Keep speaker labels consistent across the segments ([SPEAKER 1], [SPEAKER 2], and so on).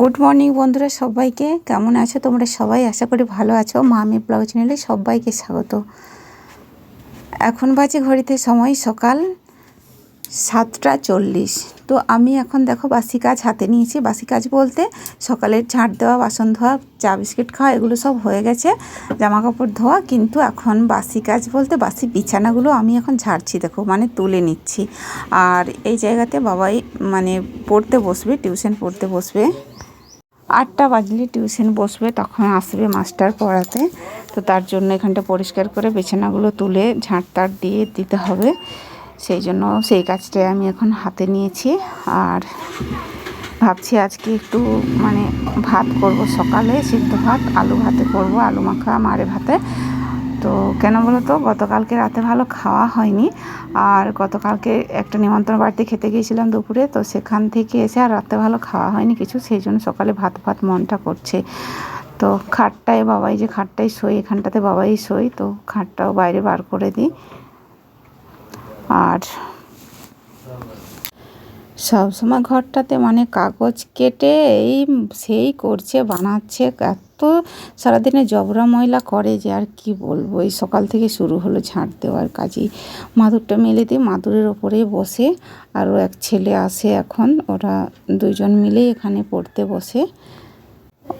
[SPEAKER 1] Good morning বন্ধুরা, সবাইকে। কেমন আছো তোমরা সবাই? আশা করি ভালো আছো। মামি ব্লগ চ্যানেলে সবাইকে স্বাগত। এখন বাজে ঘড়িতে সময় সকাল সাতটা চল্লিশ। তো আমি এখন দেখো বাসি কাজ হাতে নিয়েছি। বাসি কাজ বলতে সকালের ঝাঁট দেওয়া, বাসন ধোয়া, চা বিস্কিট খাওয়া, এগুলো সব হয়ে গেছে। জামা কাপড় ধোয়া, কিন্তু এখন বাসি কাজ বলতে বাসি বিছানাগুলো আমি এখন ঝাড়ছি, দেখো মানে তুলে নিচ্ছি। আর এই জায়গাতে বাবাই মানে পড়তে বসবে, টিউশন পড়তে বসবে। আটটা বাজলে টিউশন বসবে, তখন আসবে মাস্টার পড়াতে। তো তার জন্য এখানটা পরিষ্কার করে বিছানাগুলো তুলে ঝাঁট তাট দিয়ে দিতে হবে। সেই জন্য সেই কাজটাই আমি এখন হাতে নিয়েছি। আর ভাবছি আজকে একটু মানে ভাত করব সকালে, সিদ্ধ ভাত, আলু ভাতে করব, আলু মাখা, মারে ভাতে। তো কেন বলো তো গতকালকে রাতে ভালো খাওয়া হয়নি। আর গতকালকে একটা নিমন্ত্রণ বাড়িতে খেতে গিয়েছিলাম দুপুরে, তো সেখান থেকে এসে আর রাতে ভালো খাওয়া হয়নি কিছু, সেই জন্য সকালে ভাত ভাত মনটা করছে। তো খাটটায়, বাবাই যে খাটটাই শোই এখানটাতে বাবাই শোই তো খাটটাও বাইরে বার করে দিই। আর সবসময় ঘরটাতে মানে কাগজ কেটে এই সেই করছে, বানাচ্ছে। এত সারাদিনে জবরা ময়লা করে যে আর কি বলব? এই সকাল থেকে শুরু হলো ঝাঁট দেওয়ার কাজই। মাদুরটা মেলে দিয়ে মাদুরের ওপরেই বসে। আরও এক ছেলে আসে এখন, ওরা দুজন মিলেই এখানে পড়তে বসে।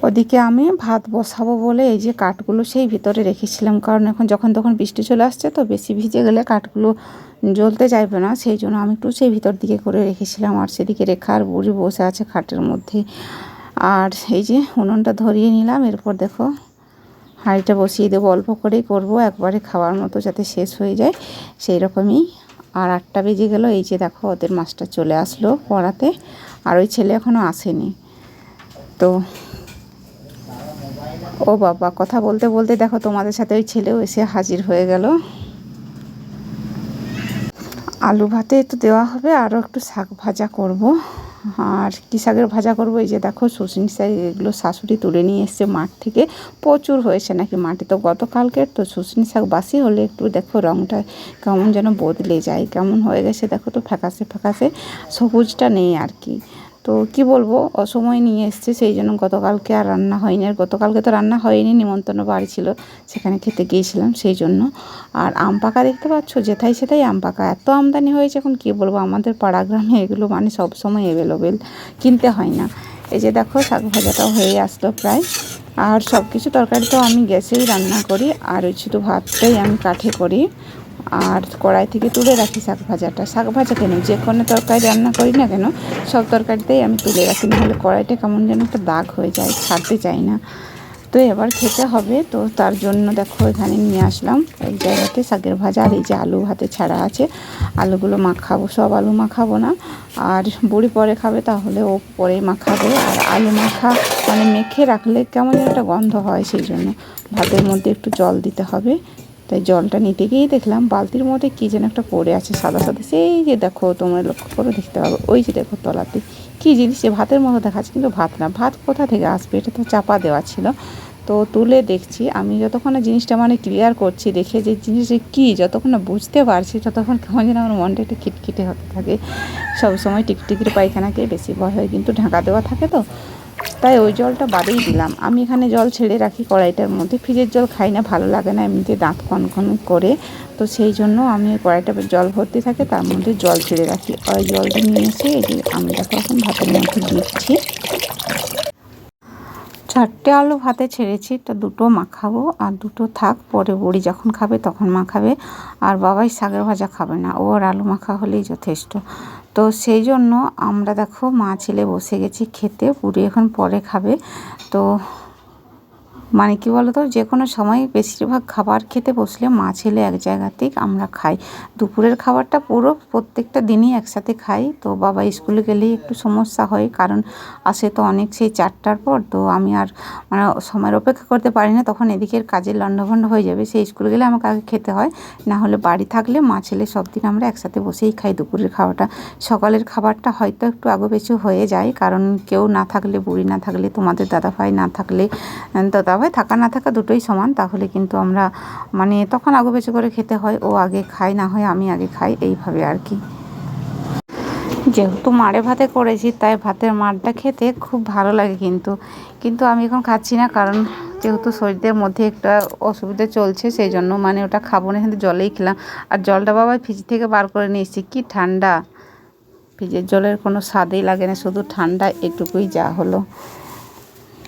[SPEAKER 1] ওদিকে আমি ভাত বসাবো বলে এই যে কাঠগুলো সেই ভিতরে রেখেছিলাম। কারণ এখন যখন তখন বৃষ্টি চলে আসছে, তো বেশি ভিজে গেলে কাঠগুলো জ্বলতে চাইবে না, সেই জন্য আমি একটু সেই ভিতর দিকে করে রেখেছিলাম। আর সেদিকে রেখা আর বুড়ি বসে আছে খাটের মধ্যে। আর এই যে উনুনটা ধরিয়ে নিলাম, এরপর দেখো হাঁড়িটা বসিয়ে দেবো, অল্প করেই করব, একবারে খাওয়ার মতো যাতে শেষ হয়ে যায়, সেই রকমই। আর আটটা বেজে গেল, এই যে দেখো ওদের মাস্টার চলে আসলো পড়াতে, আর ওই ছেলে এখনও আসেনি। তো ও বাবা, কথা বলতে বলতে দেখো তোমাদের সাথে ওই ছেলেও এসে হাজির হয়ে গেল। আলু ভাতে তো দেওয়া হবে আরও একটু শাক ভাজা করব। আর কী শাকের ভাজা করব? এই যে দেখো শুশনি শাক, এগুলো শাশুড়ি তুলে নিয়ে এসছে মাঠ থেকে। প্রচুর হয়েছে নাকি মাটি তো গতকালকের তো শুশনি শাক বাসি হলে একটু দেখো রঙটা কেমন যেন বদলে যায়, কেমন হয়ে গেছে দেখো তো, ফ্যাকাশে ফ্যাকাশে। সবুজটা নেই আর কি। তো কি বলব, অসময় নিয়ে এসছে, সেই জন্য গতকালকে আর রান্না হয়নি। আর গতকালকে তো রান্না হয়নি, নিমন্ত্রণ বাড়ি ছিল, সেখানে খেতে গিয়েছিলাম সেই জন্য। আর আম পাকা দেখতে পাচ্ছ? যেথাই সেটাই আম পাকা। এত আমদানি হয়েছে এখন, কি বলব? আমাদের পাড়া গ্রামে এগুলো মানে সব সময় অ্যাভেলেবেল কিনতে হয় না। এই যে দেখো, শাক ভাজাটাও হয়ে আসলো প্রায়। আর সব কিছু তরকারি তো আমি গ্যাসেই রান্না করি, আর ওই শুধু ভাতটাই আমি কাঠে করি। আর কড়াই থেকে তুলে রাখি শাক ভাজাটা। শাক ভাজা কেন যে কোনো তরকারি রান্না করি না কেন, সব তরকারিতেই আমি তুলে রাখি, নাহলে কড়াইটা কেমন যেন একটা দাগ হয়ে যায়, ছাড়তে চাই না। তো এবার খেতে হবে, তো তার জন্য দেখো এখানে নিয়ে আসলাম এক জায়গাতে শাকের ভাজা, আর এই যে আলু ভাতে ছাড়া আছে, আলুগুলো মাখাবো, সব আলু মাখাবো না। আর বুড়ি পরে খাবে, তাহলে ও পরে মাখাবে। আর আলু মাখা মানে মেখে রাখলে কেমন একটা গন্ধ হয়, সেই জন্য ভাতের মধ্যে একটু জল দিতে হবে। তাই জলটা নিতে গিয়েই দেখলাম বালতির মধ্যে কী যেন একটা পড়ে আছে সাদা সাদা। সেই যে দেখো, তোমরা লক্ষ্য করে, দেখতে পাবে। ওই যে দেখো তলাতে। কী জিনিস সে ভাতের মতো দেখাচ্ছে, কিন্তু ভাত না। ভাত কোথা থেকে আসবে? এটা তো চাপা দেওয়া ছিল। তো তুলে দেখছি। আমি যতক্ষণ জিনিসটা মানে ক্লিয়ার করছি, দেখে যে জিনিসটা কী, যতক্ষণ না বুঝতে পারছি, ততক্ষণ কেমন যেন আমার মনটা একটু খিটখিটে হতে থাকে। সবসময় টিকটিকির পায়খানাকে বেশি ভয় হয়, কিন্তু ঢাকা দেওয়া থাকে তো। তাই ওই জলটা বাদেই দিলাম। আমি এখানে জল ছেড়ে রাখি কড়াইটার মধ্যে। ফ্রিজের জল খাই না, ভালো লাগে না এমনিতে দাঁত কনকন করে। তো সেই জন্য আমি কড়াইটা জল ভর্তি থাকে তার মধ্যে জল ছেড়ে রাখি। ওই জলটা নিয়ে এসে আমি দেখো এখন ভাতের মধ্যে দিচ্ছি। চারটে আলু ভাতে ছেড়েছি, তো দুটো মাখাবো আর দুটো থাক। পরে বড়ি যখন খাবে তখন মাখাবে। আর বাবাই শাকের ভাজা খাবে না, ওর আলু মাখা হলেই যথেষ্ট। তো সেই জন্য আমরা দেখো মা ছেলে বসে গেছি খেতে, পুরি এখন পরে খাবে। তো মানে কি বলতো যে কোনো সময় বেশিরভাগ খাবার খেতে বসলে মা ছেলে এক জায়গাতেই আমরা খাই। দুপুরের খাবারটা পুরো প্রত্যেকটা দিনই একসাথে খাই। তো বাবা স্কুলে গেলেই একটু সমস্যা হয়, কারণ আসে তো অনেক সেই চারটার পর। তো আমি আর মানে সময়ের অপেক্ষা করতে পারি না, তখন এদিকের কাজের লণ্ডভণ্ড হয়ে যাবে। সেই স্কুলে গেলে আমাকে আগে খেতে হয়, না হলে বাড়ি থাকলে মা ছেলে সব দিন আমরা একসাথে বসেই খাই দুপুরের খাওয়াটা সকালের খাবারটা হয়তো একটু আগু পেছু হয়ে যায়, কারণ কেউ না থাকলে, বুড়ি না থাকলে, তোমাদের দাদাভাই না থাকলে দাদা হয়, থাকা না থাকা দুটোই সমান। তাহলে কিন্তু আমরা মানে তখন আগু বেঁচে করে খেতে হয়, ও আগে খায়, না হয় আমি আগে খাই, এইভাবে আর কি। যেহেতু মাড়ে ভাতে করেছি, তাই ভাতের মাড়টা খেতে খুব ভালো লাগে কিন্তু। কিন্তু আমি এখন খাচ্ছি না, কারণ যেহেতু শরীরের মধ্যে একটা অসুবিধা চলছে, সেই জন্য মানে ওটা খাব না, কিন্তু জলেই খেলাম। আর জলটা বাবা ফ্রিজ থেকে বার করে নিয়েছি কী ঠান্ডা। ফ্রিজের জলের কোনো স্বাদই লাগে না, শুধু ঠান্ডা, এটুকুই যা হলো।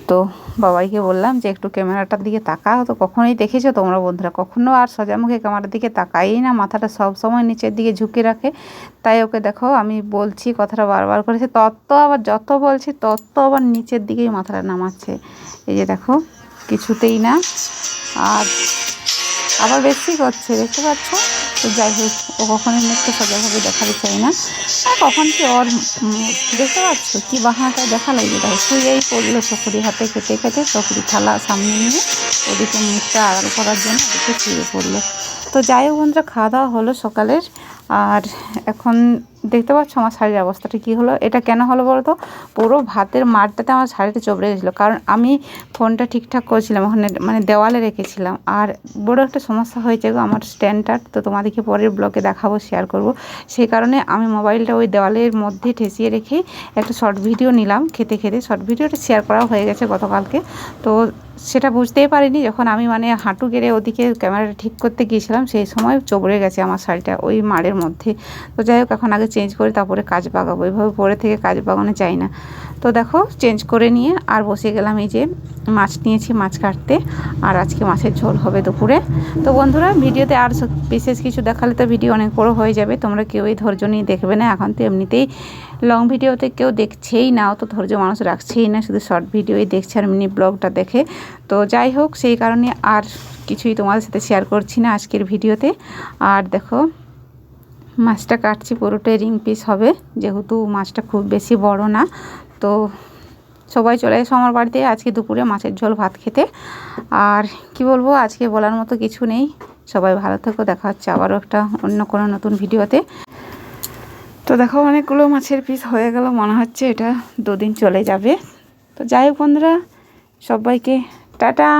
[SPEAKER 1] তো বাবাইকে বললাম যে, একটু ক্যামেরাটার দিকে তাকাও তো, কখনোই দেখেছ তোমরা বন্ধুরা? কখনো আর সোজা মুখে ক্যামেরার দিকে তাকাই না, মাথাটা সব সময় নিচের দিকে ঝুঁকে রাখে। তাই ওকে দেখো, আমি বলছি কথাটা বারবার করেছে তত আবার যত বলছি তত আবার নিচের দিকেই মাথাটা নামাচ্ছে। এই যে দেখো, কিছুতেই না। আর আবার বেশি করছে, দেখতে পাচ্ছ? তো যাই হোক, ও কখনোই মুখটা সোজাভাবে দেখাতে চাই না। আর কখন কি ওর দেখতে পাচ্ছ? কি বাহানাটা দেখা লাগবে তাই শুয়েই পড়ল চকুরি হাতে, খেতে খেতে চকুরি থালা সামনে নিয়ে ওদিকে মুখটা আড়াল করার জন্য ওদিকে শুয়ে পড়ল। তো যাই হোক বন্ধুরা, খাওয়া দাওয়া হলো সকালের। আর এখন দেখতে পাচ্ছ আমার শাড়ির অবস্থাটা কী হলো? এটা কেন হলো বলো তো পুরো ভাতের মারটাতে আমার শাড়িটা চবড়ে গেছিল কারণ আমি ফোনটা ঠিকঠাক করেছিলাম, ওখানে মানে দেওয়ালে রেখেছিলাম। আর বড় একটা সমস্যা হয়েছে গো, আমার স্ট্যান্ডার্ড তো তোমাদেরকে পরের ব্লগে দেখাবো শেয়ার করব। সেই কারণে আমি মোবাইলটা ওই দেওয়ালের মধ্যে ঠেসিয়ে রেখেই একটা শর্ট ভিডিও নিলাম, খেতে খেতে। শর্ট ভিডিওটা শেয়ার করা হয়ে গেছে গতকালকে। তো সেটা বুঝতেই পারিনি, যখন আমি মানে হাঁটু গেড়ে ওদিকে ক্যামেরাটা ঠিক করতে গিয়েছিলাম, সেই সময় চবড়ে গেছে আমার শাড়িটা ওই মাড়ের মধ্যে। তো যাই হোক, এখন আগে চেঞ্জ করে, তারপরে কাজ বাগাবো। এইভাবে পরে থেকে কাজ বাগানো চাই না। তো দেখো চেঞ্জ করে নিয়ে আর বসে গেলাম এই যে মাছ নিয়েছি, মাছ কাটতে। আর আজকে মাছের ঝোল হবে দুপুরে। তো বন্ধুরা, ভিডিওতে আর বিশেষ কিছু দেখালে তো ভিডিও অনেক বড় হয়ে যাবে। তোমরা কেউই ধৈর্য নিয়ে দেখবে না। এখন তো এমনিতেই লং ভিডিওতে কেউ দেখছেই না, অত ধৈর্য মানুষ রাখছেই না, শুধু শর্ট ভিডিওই দেখছে আর মিনি ব্লগটা দেখে। তো যাই হোক, সেই কারণে আর কিছুই তোমাদের সাথে শেয়ার করছি না আজকের ভিডিওতে আর দেখো, মাছটা কাটছি, পুরোটাই রিং পিস হবে, যেহেতু মাছটা খুব বেশি বড় না। তো সবাই চলে এসো আমার বাড়িতে আজকে দুপুরে মাছের ঝোল ভাত খেতে। আর কি বলব, আজকে বলার মতো কিছু নেই। সবাই ভালো থেকো, দেখা হচ্ছে আবারও একটা অন্য কোনো নতুন ভিডিওতে দেখো অনেকগুলো মাছের পিস হয়ে গেল, মনে হচ্ছে এটা দুদিন চলে যাবে। তো যাই হোক বন্ধুরা, সবাইকে টাটা।